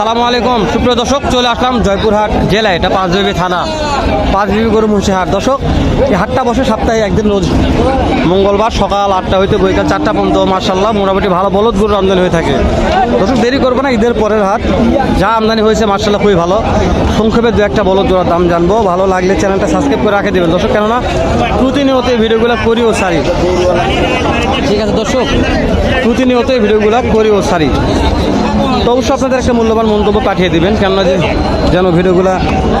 সালামু আলাইকুম। সুপ্রিয় দর্শক, চলে আসলাম জয়পুরহাট জেলা এটা পাঁচবিবি থানা। পাঁচবিবি গরু, মহিষী হাট। দর্শক, এই হাটটা বসে সপ্তাহে একদিন রোজ মঙ্গলবার সকাল আটটা হইতে বৈকাল চারটা পর্যন্ত মার্শাল্লাহ মোটামুটি ভালো বলদ গরুর আমদানি হয়ে থাকে। দর্শক, দেরি করব না, ঈদের পরের হাট। যা আমদানি হয়েছে মার্শাল্লাহ খুবই ভালো। সংক্ষেপে দু একটা বলদ জোড়ার দাম জানব। ভালো লাগলে চ্যানেলটা সাবস্ক্রাইব করে রাখে দেবেন। দর্শক, কেননা প্রতিনিয়ত এই ভিডিওগুলো করিও সারি। ঠিক আছে, দর্শক প্রতিনিয়ত এই ভিডিওগুলো করি ও সারি। তো অবশ্যই আপনাদের একটা মূল্যবান মন্তব্য পাঠিয়ে দিবেন, কেননা যে যেন ভিডিওগুলো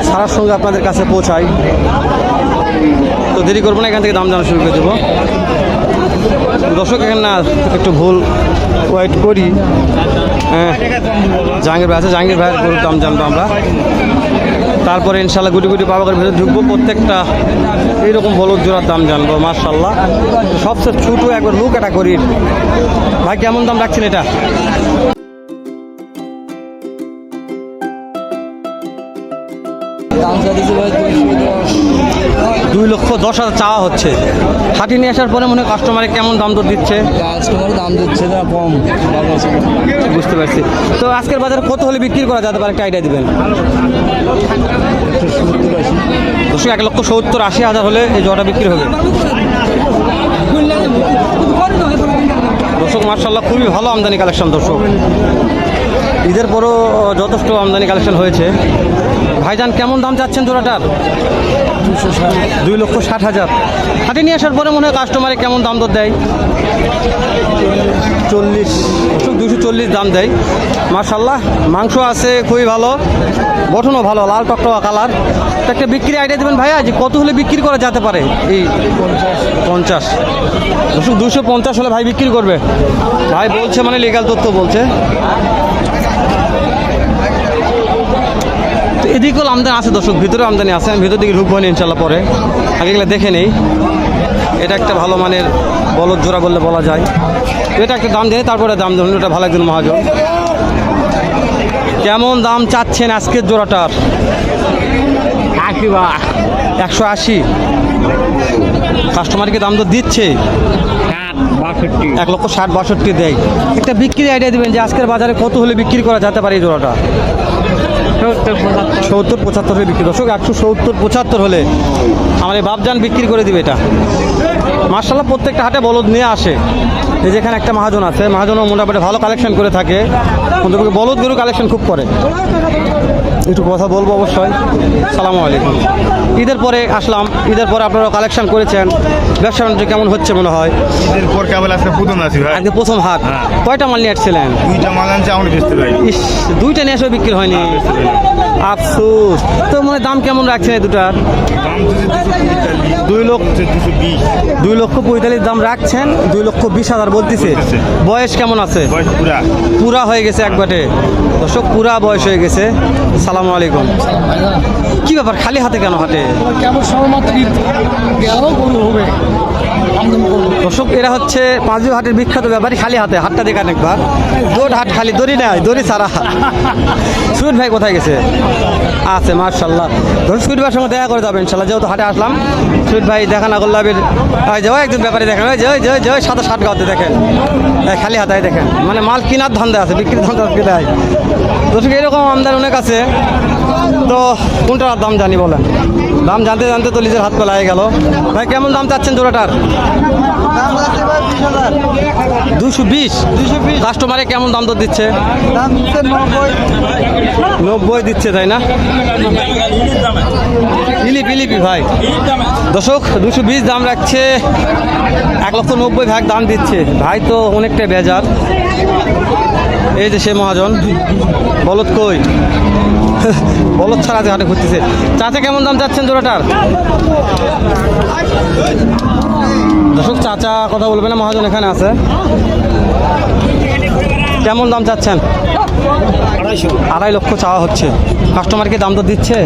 সারার সঙ্গে আপনাদের কাছে পৌঁছায়। তো দেরি করব না, এখান থেকে দাম জানা শুরু করে দেবো। দর্শক, এখানে না, একটু ভুল ওয়েট করি। হ্যাঁ জাহাঙ্গীর ভাই আছে, জাহাঙ্গীর ভাইয়ের দাম জানব আমরা। তারপরে ইনশাল্লাহ গুটি গুটি পাবাকের ভেতরে ঢুকবো। প্রত্যেকটা এইরকম হলুদ জোড়ার দাম জানব মার্শাল্লাহ সবচেয়ে ছোটো একবার লুক এটা করি ভাই, কেমন দাম রাখছেন এটা? দাম চাইছি ভাই দুই লক্ষ দশ হাজার চাওয়া হচ্ছে। হাতি নিয়ে আসার পরে মনে হয় কাস্টমারে কেমন দাম দর দিচ্ছে? কাস্টমার দাম দিচ্ছে না কম। বুঝতে পারছি। তো আজকের বাজারে কত হলে বিক্রি করা যেতে পারে একটা আইডিয়া দিবেন? দর্শক এক লক্ষ সত্তর আশি হাজার হলে এই জোড়াটা বিক্রি হবে। দর্শক মার্শাল্লাহ খুবই ভালো আমদানি কালেকশন দর্শক। ঈদের পরও যথেষ্ট আমদানি কালেকশন হয়েছে। ভাইজান কেমন দাম চাচ্ছেন জোড়াটার? দুই লক্ষ ষাট হাজার। হাতে নিয়ে আসার পরে মনে হয় কাস্টমারে কেমন দাম দর দেয়? চল্লিশ। দুশো চল্লিশ দাম দেয়। মার্শাল্লাহ মাংস আছে খুবই ভালো। গঠনও ভালো লাল টকটকা কালার। একটা বিক্রি আইডিয়া দেবেন ভাইয়া যে কত হলে বিক্রি করা যেতে পারে? এই পঞ্চাশ। দুশো দুশো পঞ্চাশ হলে ভাই বিক্রি করবে। ভাই বলছে মানে লিগাল তথ্য বলছে। তো এদিকেও আমদানি আছে দর্শক ভিতরে আমদানি আছে। আমি ভিতর দিকে ঢুকবো না ইনশাল্লাহ পরে। আগে এগুলো দেখে নেই। এটা একটা ভালো মানের বলদ জোড়া বললে বলা যায়। এটা একটা দাম দেয় তারপরে দাম ধরুন ওটা ভালো একজন মহাজন। কেমন দাম চাচ্ছেন আজকের জোড়াটার? আশি বা একশো আশি। কাস্টমারকে দাম তো দিচ্ছে। এক লক্ষ ষাট বাষট্টি দেয়। একটা বিক্রি আইডিয়া দিবেন যে আজকের বাজারে কত হলে বিক্রি করা যেতে পারে এই জোড়াটা? সত্তর পঁচাত্তর। হলে বিক্রি। দর্শক একশো সত্তর পঁচাত্তর হলে আমার এই বাপজান বিক্রি করে দিবে এটা। মার্শাল্লাহ প্রত্যেকটা হাটে বলদ নিয়ে আসে। এই যেখানে একটা মহাজন আছে মহাজনও মোটামুটি ভালো কালেকশন করে থাকে। কিন্তু বলদ গরু কালেকশন খুব করে। একটু কথা বলব অবশ্যই। সালামু আলাইকুম। ঈদের পরে আসলাম। ঈদের পরে আপনারা কালেকশন করেছেন। ব্যবসা বাণিজ্য কেমন হচ্ছে মনে হয়? ঈদের পর কেবল আজকে পুতুন আছি ভাই। আজকে প্রথম হাট। হ্যাঁ। কয়টা মাল নিয়ে আসছিলেন? দুইটা মাল আনছে আমরা বেচতে পারি ইস দুইটা নিয়ে এসেও বিক্রি হয়নি। আফসোস। তো মানে দাম কেমন রাখছেন এই দুটার? দুই লক্ষ দুই লক্ষ পঁয়তাল্লিশ দাম রাখছেন দুই লক্ষ বিশ হাজার বলতেছে। বয়স কেমন আছে? বয়স পুরা। পুরা হয়ে গেছে একবারে। দর্শক পুরা বয়স হয়ে গেছে। সালাম আলাইকুম। কি ব্যাপার খালি হাতে কেন হাটে? কেমন সহমত গেল গরু হবে। দর্শক, এরা হচ্ছে পাঁচবি হাটের বিখ্যাত ব্যাপারী, খালি হাতে, হাটটা দেখান একবার দৌড় হাট খালি, দড়ি নাই, দড়ি ছাড়া। সুইট ভাই কোথায় গেছে? আছে মার্শাল্লাহ ধরুন সুইট ভাইয়ের সঙ্গে দেখা করে যাবেন ইনশাল্লাহ যেহেতু হাটে আসলাম সুইট ভাই দেখা না করলে ওই যে একজন ব্যাপারী দেখেন, ওই যে ওই যে সাদা ষাট গাঁতে দেখেন। খালি হাতায় দেখেন। মানে মাল কেনার ধান্দা আছে, বিক্রির ধান্দা দেয় দর্শক, এরকম আমদানি অনেক আছে। তো কোনটার দাম জানি বলেন? দাম জানতে জানতে তো নিজের হাত পেলায় গেল। ভাই, কেমন দাম চাচ্ছেন জোড়াটার? দুশো বিশ। কাস্টমারে কেমন দাম তো দিচ্ছে? নব্বই দিচ্ছে, তাই না? ইলিপ, ইলিপি ভাই। দর্শক দুশো বিশ দাম রাখছে। এক লক্ষ নব্বই ভাগ দাম দিচ্ছে। ভাই তো অনেকটা বেজার। এই যে সে মহাজন বলদ কই? বলদ ছাড়া হাটে ঘুরতেছে। চাচা কেমন দাম চাচ্ছেন জোড়াটার? দর্শক চাচা কথা বলবে না মহাজন এখানে আছে। কেমন দাম চাচ্ছেন? আড়াই লক্ষ চাওয়া হচ্ছে। কাস্টমারকে দাম তো দিচ্ছে?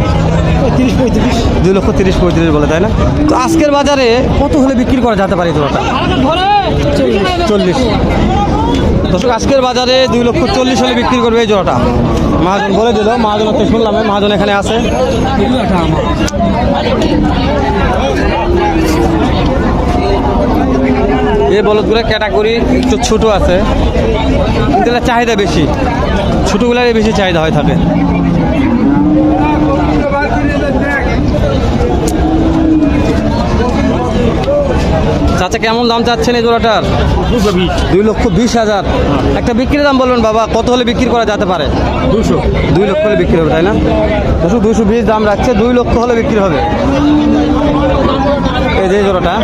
দুই লক্ষ তিরিশ পঁয়ত্রিশ বলে তাই না? তো আজকের বাজারে কত হলে বিক্রি করা যেতে পারে জোড়াটা? চল্লিশ। দর্শক, আজকের বাজারে দুই লক্ষ চল্লিশ হলে বিক্রি করবে এই জোড়াটা। মহাজন বলে দিল, মহাজন তো শুনলাম মহাজন এখানে আছে। এই বলদগুলো ক্যাটাগরি একটু ছোট আছে। কিন্তু চাহিদা বেশি। ছোটোগুলারই বেশি চাহিদা হয়ে থাকে। চাচা কেমন দাম চাচ্ছেন এই জোড়াটার? দুই লক্ষ বিশ হাজার। একটা বিক্রির দাম বলবেন বাবা কত হলে বিক্রি করা যেতে পারে? দুশো দুই লক্ষ হলে বিক্রি হবে তাই না? দুশো দুশো বিশ দাম রাখছে দুই লক্ষ হলে বিক্রি হবে। এই যে জোড়াটা।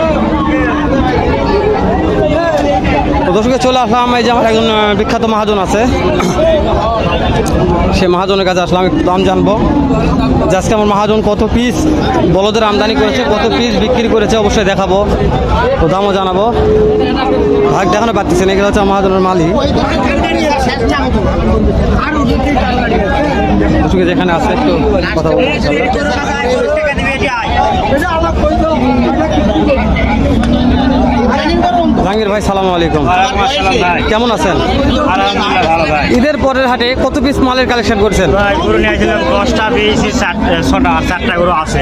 দর্শকে চলে আসলাম, এই যে আমার একজন বিখ্যাত মহাজন আছে। সে মহাজনের কাছে আসলাম, একটু দাম জানব। যে আজকে আমার মহাজন কত পিস বলদের আমদানি করেছে, কত পিস বিক্রি করেছে, অবশ্যই দেখাবো। তো দামও জানাব। ভাগ দেখানো পাচ্ছি না এগুলো হচ্ছে মহাজনের মালিক। দর্শকে যেখানে আছে, একটু কথা বলতে জাহাঙ্গীর ভাই সালাম আলাইকুম। কেমন আছেন? ঈদের পরের হাটে কত পিস মালের কালেকশন করছেন?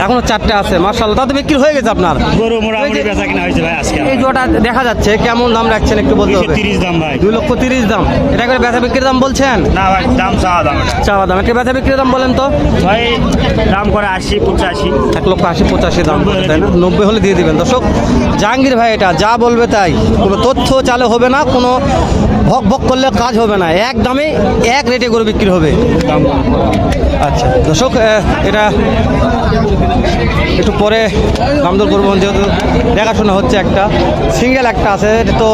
এখনও চারটে আছে মার্শাল্লাহ তাতে বিক্রি হয়ে গেছে আপনার? গরু মোটামুটি বেচা কিনা হয়েছে ভাই আজকে। এই জোটা দেখা যাচ্ছে কেমন দাম রাখছেন একটু বলতে হবে? দাম ভাই। লক্ষ তিরিশ দাম। এটা করে বেচা বিক্রির দাম বলছেন? না ভাই দাম চাওয়া দাম। চাওয়া দাম। বেচা বিক্রির দাম বলেন তো। ভাই দাম করে আশি পঁচাশি। এক লক্ষ আশি পঁচাশি দাম তাই না? নব্বই হলে দিয়ে দিবেন। দর্শক জাহাঙ্গীর ভাই এটা যা বলবে তাই। কোনো তথ্য চালে হবে না, কোনো ভক ভক করলে কাজ হবে না। এক দামে এক রেটে করে বিক্রি হবে। আচ্ছা দর্শক এটা একটু পরে দামদর করব, যেহেতু দেখাশোনা হচ্ছে একটা। সিঙ্গেল একটা আছে, এটা তো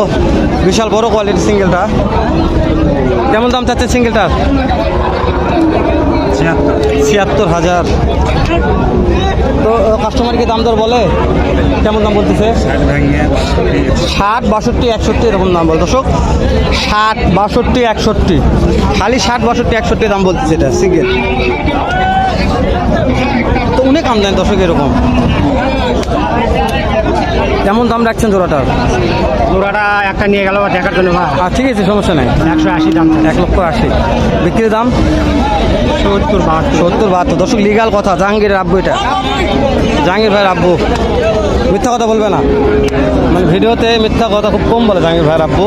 বিশাল বড় কোয়ালিটির সিঙ্গেলটা। কেমন দাম চাচ্ছে সিঙ্গেলটার? ছিয়াত্তর। হাজার। তো কাস্টমার কি দাম দর বলে? কেমন দাম বলতেছে? ষাট বাষট্টি। একষট্টি এরকম দাম বল। দর্শক ষাট বাষট্টি একষট্টি। খালি ষাট বাষট্টি একষট্টি দাম বলতেছে এটা সিঙ্গেল তো অনেক আমদানি দর্শক এরকম। কেমন দাম রাখছেন জোড়াটার? জোড়াটা একটা নিয়ে গেল দেখার জন্য আর ঠিক আছে সমস্যা নাই। একশো আশি দাম এক লক্ষ আশি। বিক্রির দাম? সত্তর বাহাত্তর। সত্তর বাহাত্তর। দর্শক লিগাল কথা জাহাঙ্গীরের আব্বু এটা। জাহাঙ্গীর ভাইয়ের আব্বু। মিথ্যা কথা বলবে না। মানে ভিডিওতে মিথ্যা কথা খুব কম বলে জাহাঙ্গীর ভাইয়ের আব্বু।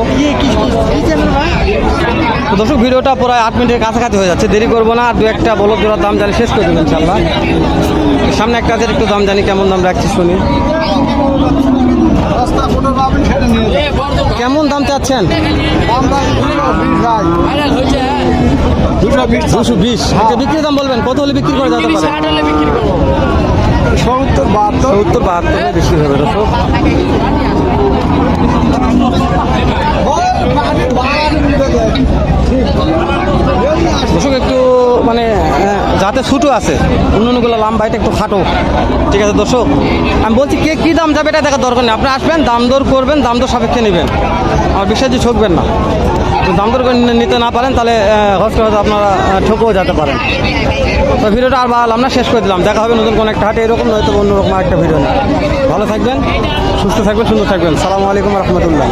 তো দর্শক ভিডিওটা প্রায় আট মিনিটের কাছাকাছি হয়ে যাচ্ছে। দেরি করব না আর দু একটা বলদ জোড়ার দাম জানি শেষ করে দেবেন ইনশাল্লাহ সামনে একটা আছে একটু দাম জানি কেমন দাম রাখছি শুনি। কেমন দাম চাচ্ছেন? দুশো বিশ একটা বিক্রির দাম বলবেন কত হলে বিক্রি করে যেতে পারে? সত্তর বাহাত্তর। সত্তর বাহাত্তর বেশি হবে দর্শক দর্শক একটু মানে আহ, যাতে ছোটো আছে। অন্য অন্যগুলো লম্বা এটা একটু খাটো। ঠিক আছে দর্শক আমি বলছি কে কী দাম যাবে এটা দেখার দরকার নেই। আপনি আসবেন দাম দর করবেন দাম দর সাপেক্ষে নেবেন। আর বিশ্বাস ঠকবেন না। দাম দর করে নিতে না পারেন তাহলে হয়তো আপনারা ঠকেও যেতে পারেন। তো ভিডিওটা আর বাড়ালাম না শেষ করে দিলাম। দেখা হবে নতুন কোনো একটা হাটে এরকম নয়তো অন্যরকম একটা ভিডিও নেই ভালো থাকবেন সুস্থ থাকবেন সুন্দর থাকবেন। সালামু আলাইকুম রহমতুল্লাহ।